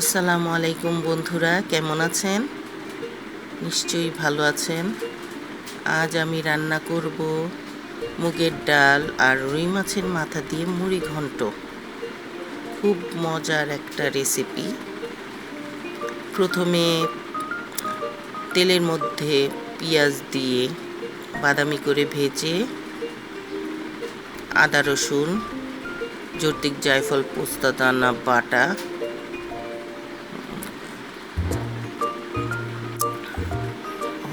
আসসালামু আলাইকুম বন্ধুরা, কেমন আছেন? নিশ্চয়ই ভালো আছেন। আজ আমি রান্না করব মুগের ডাল আর রুই মাছের মাথা দিয়ে মুড়ি ঘন্ট। খুব মজার একটা রেসিপি। প্রথমে তেলের মধ্যে পেঁয়াজ দিয়ে বাদামি করে ভেজে আদা রসুন জর্তিক জায়ফল, পোস্তা, দানা, বাটা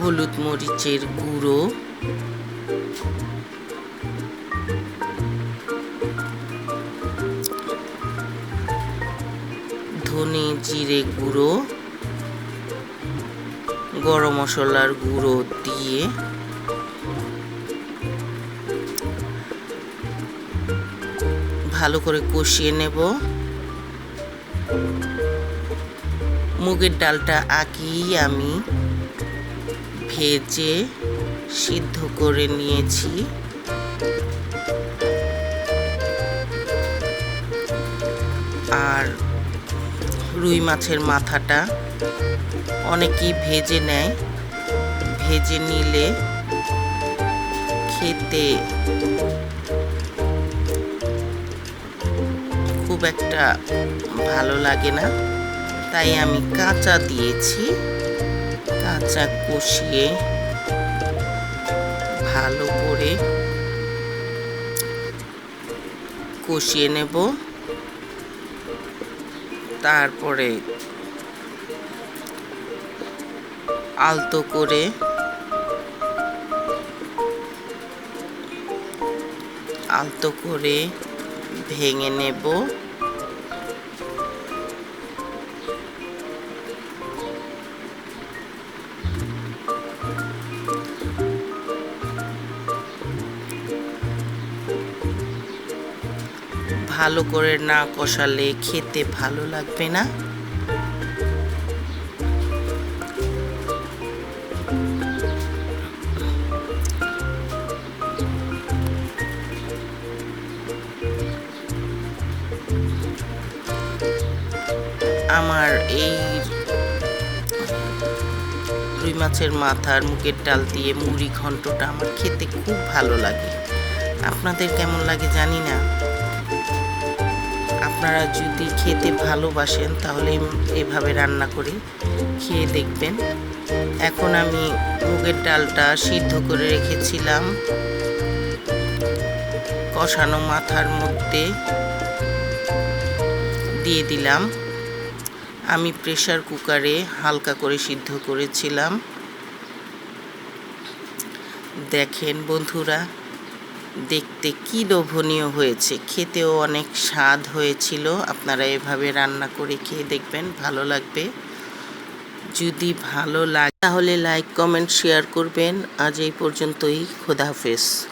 হলুদ মরিচের গুঁড়ো। ধনে জিরে গুঁড়ো। গরম মশলার গুঁড়ো দিয়ে। ভালো করে কষিয়ে নেব। মুগের ডালটা আগেই আমি ভেজে সিদ্ধ করে নিয়েছি। আর রুই মাছের মাথাটা অনেকেই ভেজে নেয়। ভেজে নিলে খেতে খুব একটা ভালো লাগে না। তাই আমি কাঁচা দিয়েছি। কাঁচা কষিয়ে ভালো করে কষিয়ে নেব। তারপরে আলতো করে আলতো করে ভেঙে নেব। ভালো করে না কষালে খেতে ভালো লাগবে না? আমার এই রুই মাছের মাথার মুখের ডাল দিয়ে মুড়ি ঘন্টটা আমার খেতে খুব ভালো লাগে। আপনাদের কেমন লাগে জানি না। আপনারা যদি খেতে ভালোবাসেন, তাহলে এভাবে রান্না করে খেয়ে দেখবেন। এখন আমি মুগের ডালটা সিদ্ধ করে রেখেছিলাম। কষানো মাথার মধ্যে দিয়ে দিলাম। আমি প্রেশার কুকারে হালকা করে সিদ্ধ করেছিলাম। দেখেন বন্ধুরা দেখতে কি লোভনীয় হয়েছে? খেতেও অনেক স্বাদ হয়েছিল। আপনারা এভাবে রান্না করে খেয়ে দেখবেন, ভালো লাগবে। যদি ভালো লাগে, তাহলে লাইক কমেন্ট শেয়ার করবেন। আজ এই পর্যন্তই। খোদাহাফেজ